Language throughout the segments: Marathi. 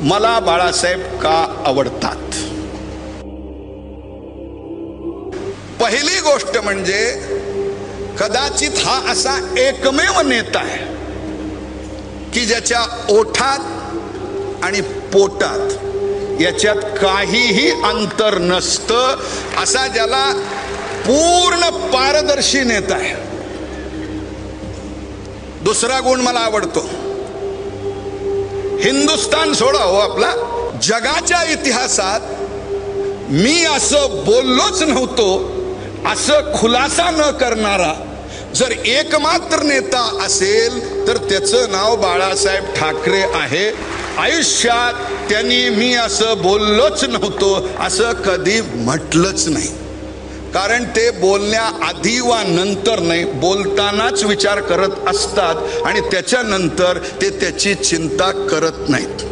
मला बाळासाहेब का आवडतात? पहिली गोष्ट म्हणजे कदाचित हा असा एकमेव नेता आहे की ज्याच्या ओठात आणि पोटात याच्यात काहीही अंतर नसतं असा ज्याला पूर्ण पारदर्शी नेता आहे. दुसरा गुण मला आवडतो. हिंदुस्तान सोडा हो आपला. जगाच्या इतिहासात मी असं बोललोच नव्हतो असं खुलासा न करणारा. जर एकमात्र नेता असेल तर त्याचं नाव बाळासाहेब ठाकरे आहे. आयुष्यात त्यांनी मी असं बोललोच नव्हतो असं कधी म्हटलंच नाही. कारण ते बोलण्याआधी वा नंतर नाही बोलतानाच विचार करत असतात आणि त्याच्यानंतर ते त्याची चिंता करत नाहीत.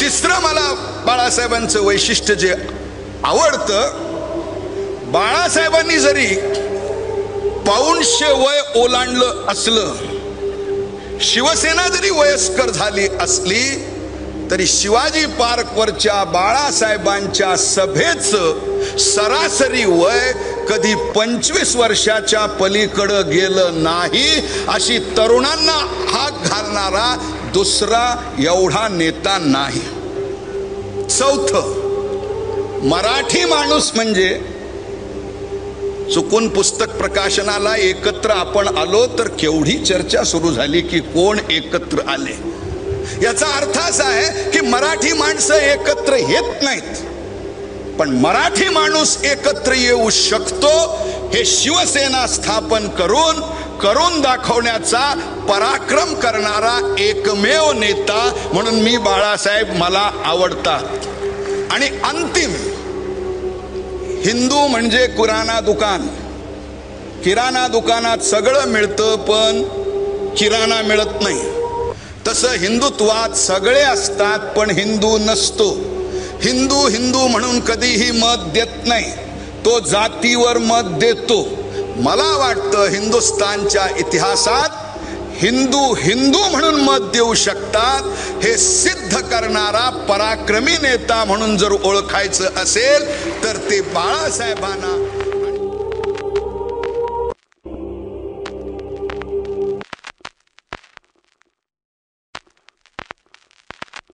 तिसरं मला बाळासाहेबांचं वैशिष्ट्य जे आवडतं बाळासाहेबांनी जरी पाऊणशे वय ओलांडलं असलं शिवसेना जरी वयस्कर झाली असली तरी शिवाजी पार्कवरच्या बाळासाहेबांच्या सभेचं सरासरी वय कधी पंचवीस वर्षाच्या पलीकडं गेलं नाही अशी तरुणांना हाक घालणारा दुसरा एवढा नेता नाही. चौथ मराठी माणूस म्हणजे चुकून पुस्तक प्रकाशनाला एकत्र आपण आलो तर केवढी चर्चा सुरू झाली की कोण एकत्र आले? याचा अर्थ असा आहे की मराठी माणसं एकत्र येत नाहीत. पण मराठी माणूस एकत्र येऊ शकतो हे शिवसेना स्थापन करून करून दाखवण्याचा पराक्रम करणारा एकमेव नेता म्हणून मी बाळासाहेब मला आवडतात. आणि अंतिम हिंदू म्हणजे किराणा दुकान. किराणा दुकानात सगळं मिळतं पण किराणा मिळत नाही. तसं हिंदुत्वात सगळे असतात पण हिंदू नसतो. हिंदू हिंदू म्हणून कधीही मत देत नाही. तो जातीवर मत देतो. मला वाटतं हिंदुस्थानच्या इतिहासात हिंदू हिंदू म्हणून मत देऊ शकतात हे सिद्ध करणारा पराक्रमी नेता म्हणून जर ओळखायचं असेल तर ते बाळासाहेबांना